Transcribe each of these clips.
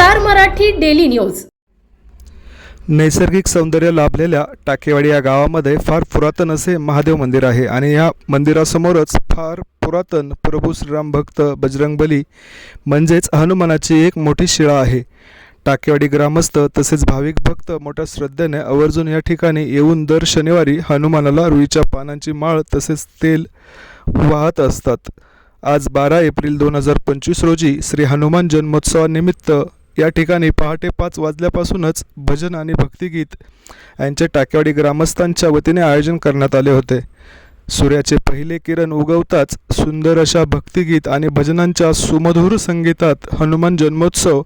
Star Marathi daily news. नैसर्गिक सौंदर्य लाभलेल्या टाकेवाडी या गावामध्ये फार पुरातन असे महादेव मंदिर आहे आणि या मंदिरासमोरच फार पुरातन प्रभू श्रीराम भक्त बजरंगबली म्हणजेच हनुमानाची एक मोठी शिळा आहे. टाकेवाडी ग्रामस्थ तसेच भाविक भक्त मोठ्या श्रद्धेने आवर्जून या ठिकाणी येऊन दर शनिवारी हनुमानाला रुईच्या पानांची माळ तसेच तेल वाहत असतात. आज बारा एप्रिल दोन हजार पंचवीस रोजी श्री हनुमान जन्मोत्सवानिमित्त या ठिकाणी पहाटे पाच वाजल्यापासूनच भजन आणि भक्तिगीत यांचे टाकेवाडी ग्रामस्थांच्या वतीने आयोजन करण्यात आले होते. सूर्याचे पहिले किरण उगवताच सुंदर अशा भक्तिगीत आणि भजनांच्या सुमधुर संगीतात हनुमान जन्मोत्सव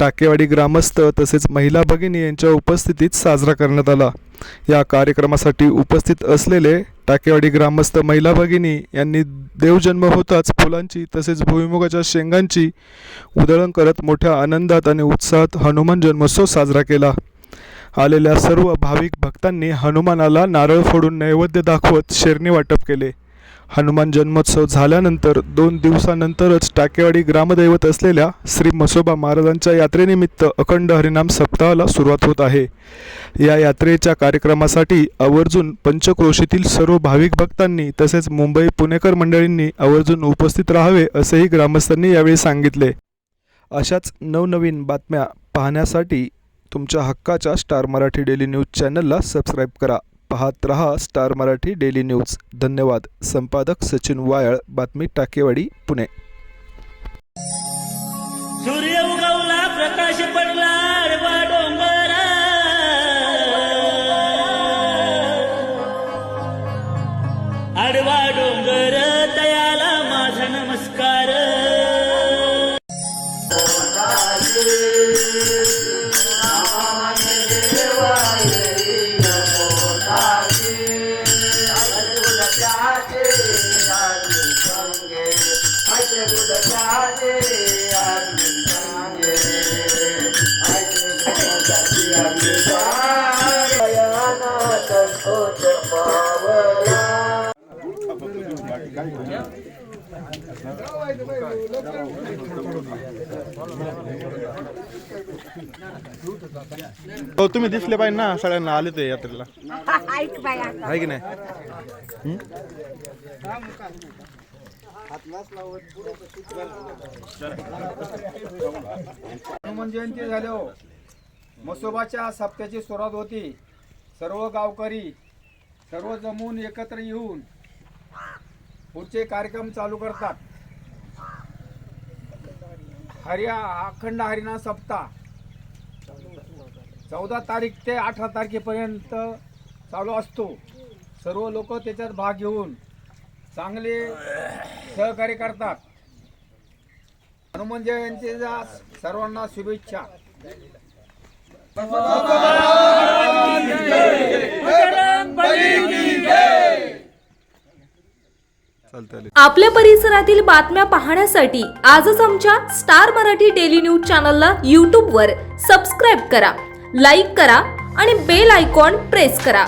टाकेवाडी ग्रामस्थ तसेच महिला भगिनी यांच्या उपस्थितीत साजरा करण्यात आला. या कार्यक्रमासाठी उपस्थित असलेले टाकेवाडी ग्रामस्थ महिला भगिनी यांनी देवजन्म होताच फुलांची तसेच भुईमुगाच्या शेंगांची उधळण करत मोठ्या आनंदात आणि उत्साहात हनुमान जन्मोत्सव साजरा केला. आलेल्या सर्व भाविक भक्तांनी हनुमानाला नारळ फोडून नैवेद्य दाखवत शेरणी वाटप केले. हनुमान जन्मोत्सव झाल्यानंतर दोन दिवसानंतरच टाकेवाडी ग्रामदैवत असलेल्या श्री मसोबा महाराजांच्या यात्रेनिमित्त अखंड हरिनाम सप्ताहाला सुरुवात होत आहे. या यात्रेच्या कार्यक्रमासाठी आवर्जून पंचक्रोशीतील सर्व भाविक भक्तांनी तसेच मुंबई पुणेकर मंडळींनी आवर्जून उपस्थित राहावे असेही ग्रामस्थांनी यावेळी सांगितले. अशाच नवनवीन बातम्या पाहण्यासाठी तुमच्या हक्काच्या स्टार मराठी डेली न्यूज चॅनलला सबस्क्राईब करा. पाहत रहा स्टार मराठी डेली न्यूज. धन्यवाद. संपादक सचिन वायळ बातमी टाकेवाडी पुणे. सूर्य उगवला प्रकाश पडला आडवा डोंगरा. तयाला माझा नमस्कार. हो तुम्ही दिसले पाहिजे ना सगळ्यांना आले ते यात्रेला. आहे की नाही? हनुमान जयंती झाल्यावर हो. मसोबाच्या सप्त्याची सुरुवात होती. सर्व गावकरी सर्व जमून एकत्र येऊन पुढचे कार्यक्रम चालू करतात. हरिया अखंड हरिणा सप्ताह चौदा तारीख ते अठरा तारखेपर्यंत चालू असतो. सर्व लोक त्याच्यात भाग घेऊन चांगले सहकार्य करतात. हनुमान जयंतीच्या सर्वांना शुभेच्छा. आपल्या परिसरातील बातम्या पाहण्यासाठी आजच आमच्या स्टार मराठी डेली न्यूज चॅनलला यूट्यूबवर सबस्क्राईब करा लाईक करा आणि बेल आयकॉन प्रेस करा.